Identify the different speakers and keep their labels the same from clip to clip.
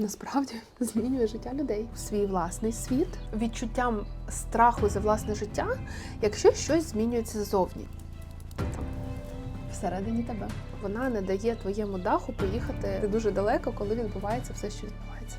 Speaker 1: насправді змінює життя людей свій власний світ відчуттям страху за власне життя, якщо щось змінюється ззовні. Всередині тебе. Вона не дає твоєму даху поїхати дуже далеко, коли відбувається все, що відбувається.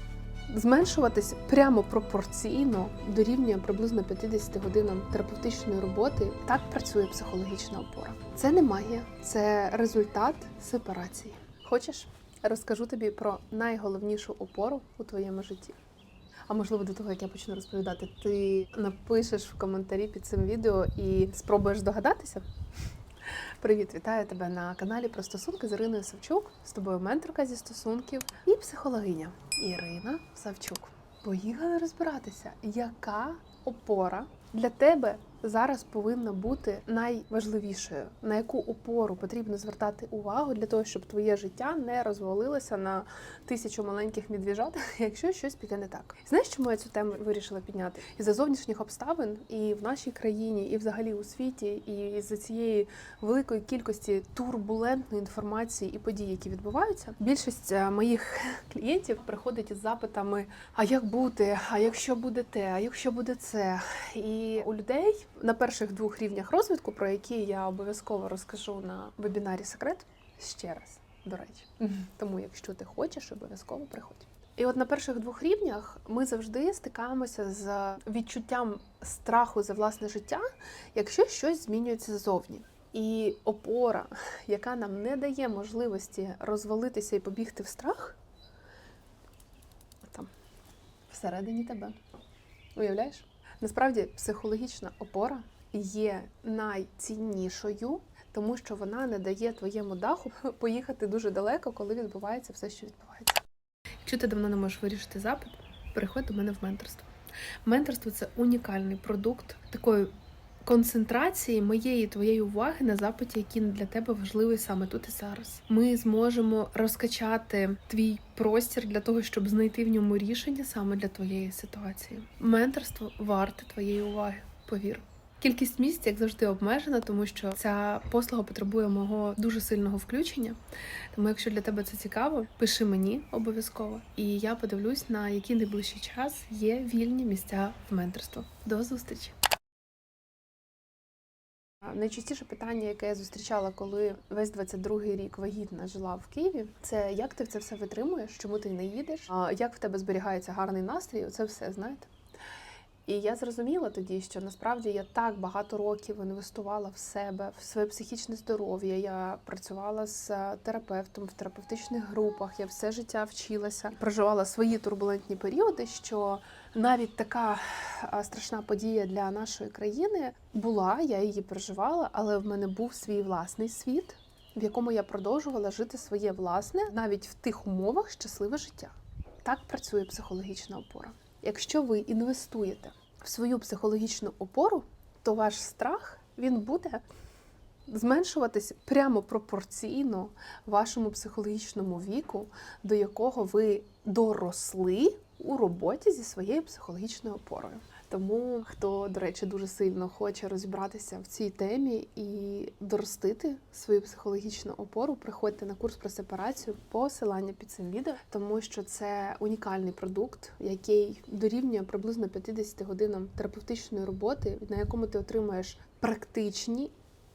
Speaker 1: Зменшуватись прямо пропорційно дорівнює приблизно 50 годинам терапевтичної роботи. Так працює психологічна опора. Це не магія, це результат сепарації. Хочеш? Розкажу тобі про найголовнішу опору у твоєму житті. А можливо, до того як я почну розповідати, ти напишеш в коментарі під цим відео і спробуєш здогадатися. Привіт, вітаю тебе на каналі про стосунки з Іриною Савчук. З тобою менторка зі стосунків і психологиня Ірина Савчук. Поїхали розбиратися, яка опора для тебе зараз повинна бути найважливішою, на яку опору потрібно звертати увагу для того, щоб твоє життя не розвалилося на тисячу маленьких медвіжат, якщо щось піде не так. Знаєш, чому я цю тему вирішила підняти? Із-за зовнішніх обставин і в нашій країні, і взагалі у світі, і з-за цієї великої кількості турбулентної інформації і подій, які відбуваються, більшість е, моїх клієнтів приходить із запитами: а як бути? А якщо буде те, а якщо буде це? І у людей на перших двох рівнях розвитку, про які я обов'язково розкажу на вебінарі секрет ще раз, до речі. Тому, якщо ти хочеш, обов'язково приходь. І от на перших двох рівнях ми завжди стикаємося з відчуттям страху за власне життя, якщо щось змінюється ззовні. І опора, яка нам не дає можливості розвалитися і побігти в страх, там всередині тебе. Уявляєш? Насправді психологічна опора є найціннішою, тому що вона не дає твоєму даху поїхати дуже далеко, коли відбувається все, що відбувається. Якщо ти давно не можеш вирішити запит, переходь до мене в менторство. Менторство це унікальний продукт такої концентрації моєї твоєї уваги на запиті, який для тебе важливий саме тут і зараз. Ми зможемо розкачати твій простір для того, щоб знайти в ньому рішення саме для твоєї ситуації. Менторство варте твоєї уваги, повір. Кількість місць, як завжди, обмежена, тому що ця послуга потребує мого дуже сильного включення. Тому, якщо для тебе це цікаво, пиши мені обов'язково, і я подивлюсь, на який найближчий час є вільні місця в менторство. До зустрічі! Найчастіше питання, яке я зустрічала, коли весь 22-й рік вагітна жила в Києві, це як ти це все витримуєш, чому ти не їдеш, як в тебе зберігається гарний настрій? Оце все знаєте. І я зрозуміла тоді, що насправді я так багато років інвестувала в себе, в своє психічне здоров'я. Я працювала з терапевтом в терапевтичних групах. Я все життя вчилася, проживала свої турбулентні періоди. Що навіть така страшна подія для нашої країни була, я її переживала, але в мене був свій власний світ, в якому я продовжувала жити своє власне, навіть в тих умовах щасливе життя. Так працює психологічна опора. Якщо ви інвестуєте в свою психологічну опору, то ваш страх він буде зменшуватись прямо пропорційно вашому психологічному віку, до якого ви доросли у роботі зі своєю психологічною опорою. Тому хто, до речі, дуже сильно хоче розібратися в цій темі і доростити свою психологічну опору, приходьте на курс про сепарацію, посилання під цим відео, тому що це унікальний продукт, який дорівнює приблизно 50 годинам терапевтичної роботи, на якому ти отримаєш практичні.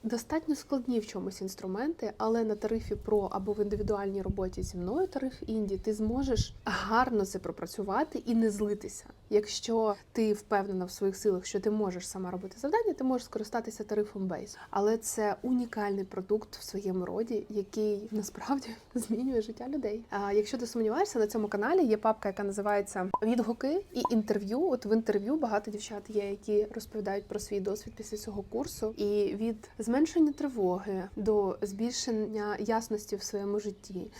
Speaker 1: Достатньо складні в чомусь інструменти, але на тарифі Pro або в індивідуальній роботі зі мною тариф інді ти зможеш гарно це пропрацювати і не злитися. Якщо ти впевнена в своїх силах, що ти можеш сама робити завдання, ти можеш скористатися тарифом Base. Але це унікальний продукт в своєму роді, який насправді змінює життя людей. А якщо ти сумніваєшся, на цьому каналі є папка, яка називається Відгуки і інтерв'ю. От в інтерв'ю багато дівчат є, які розповідають про свій досвід після цього курсу, і від зменшення тривоги до збільшення ясності в своєму житті,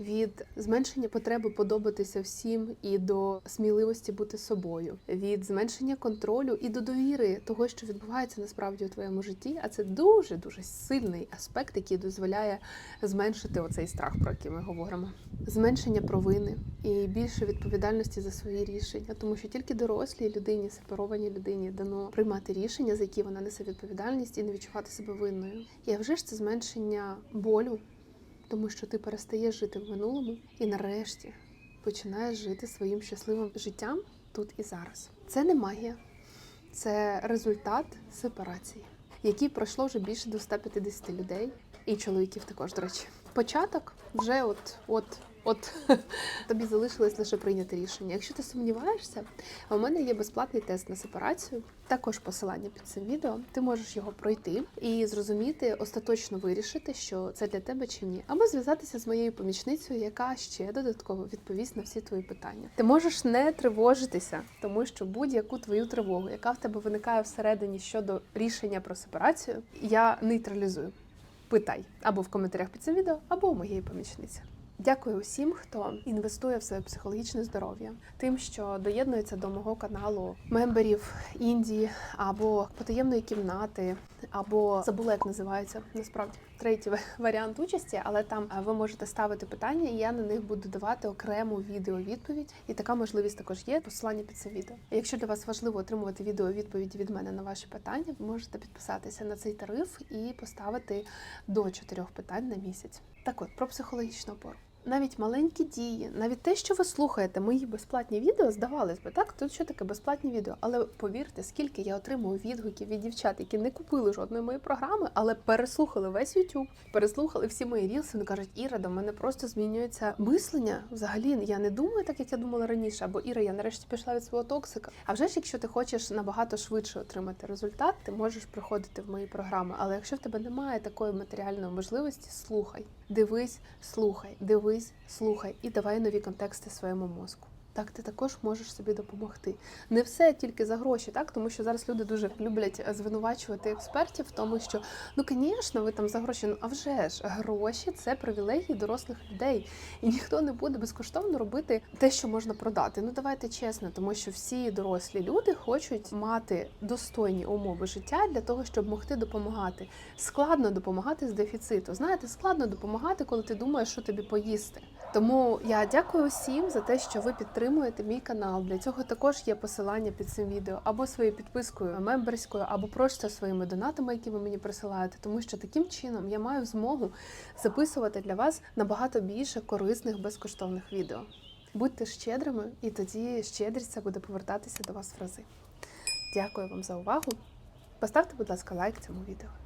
Speaker 1: від зменшення потреби подобатися всім і до сміливості бути собою, від зменшення контролю і до довіри того, що відбувається насправді у твоєму житті. А це дуже дуже сильний аспект, який дозволяє зменшити оцей страх, про який ми говоримо. Зменшення провини і більше відповідальності за свої рішення, тому що тільки дорослій людині, сепарованій людині дано приймати рішення, за які вона несе відповідальність і не відчувати себе винною. І вже ж це зменшення болю, тому що ти перестаєш жити в минулому і нарешті починаєш жити своїм щасливим життям тут і зараз. Це не магія, це результат сепарації, який пройшло вже більше до 150 людей, і чоловіків також, до речі. Початок вже от, от, от тобі залишилось лише прийняти рішення. Якщо ти сумніваєшся, у мене є безплатний тест на сепарацію, також посилання під цим відео. Ти можеш його пройти і зрозуміти, остаточно вирішити, що це для тебе чи ні, або зв'язатися з моєю помічницею, яка ще додатково відповість на всі твої питання. Ти можеш не тривожитися, тому що будь-яку твою тривогу, яка в тебе виникає всередині щодо рішення про сепарацію, я нейтралізую. Питай або в коментарях під цим відео, або у моєї помічниці. Дякую усім, хто інвестує в своє психологічне здоров'я, тим, що доєднується до мого каналу мемберів Індії або потаємної кімнати, або забула, як називається насправді третій варіант участі, але там ви можете ставити питання, і я на них буду давати окрему відео-відповідь. І така можливість також є. Посилання під це відео. Якщо для вас важливо отримувати відео-відповіді від мене на ваші питання, ви можете підписатися на цей тариф і поставити до чотирьох питань на місяць. Так от про психологічну опору. Навіть маленькі дії, навіть те, що ви слухаєте, мої безплатні відео, здавалось би, так тут що таке безплатні відео. Але повірте, скільки я отримую відгуків від дівчат, які не купили жодної моєї програми, але переслухали весь YouTube, переслухали всі мої рілси. Вони кажуть, Іра, до мене просто змінюється мислення. Взагалі я не думаю так, як я думала раніше. Або Іра, я нарешті пішла від свого токсика. А вже ж, якщо ти хочеш набагато швидше отримати результат, ти можеш приходити в мої програми. Але якщо в тебе немає такої матеріальної можливості, слухай, дивись, слухай, дивись, слухай і давай нові контексти своєму мозку. Так, ти також можеш собі допомогти. Не все тільки за гроші, так тому що зараз люди дуже люблять звинувачувати експертів в тому, що ну звісно, ви там за гроші. Ну а вже ж гроші це привілегії дорослих людей, і ніхто не буде безкоштовно робити те, що можна продати. Ну давайте чесно, тому що всі дорослі люди хочуть мати достойні умови життя для того, щоб могти допомагати. Складно допомагати з дефіциту. Знаєте, складно допомагати, коли ти думаєш, що тобі поїсти. Тому я дякую всім за те, що ви підтримуєте мій канал. Для цього також є посилання під цим відео або своєю підпискою мемберською, або просто своїми донатами, які ви мені присилаєте. Тому що таким чином я маю змогу записувати для вас набагато більше корисних безкоштовних відео. Будьте щедрими, і тоді щедрість ця буде повертатися до вас в рази. Дякую вам за увагу. Поставте, будь ласка, лайк цьому відео.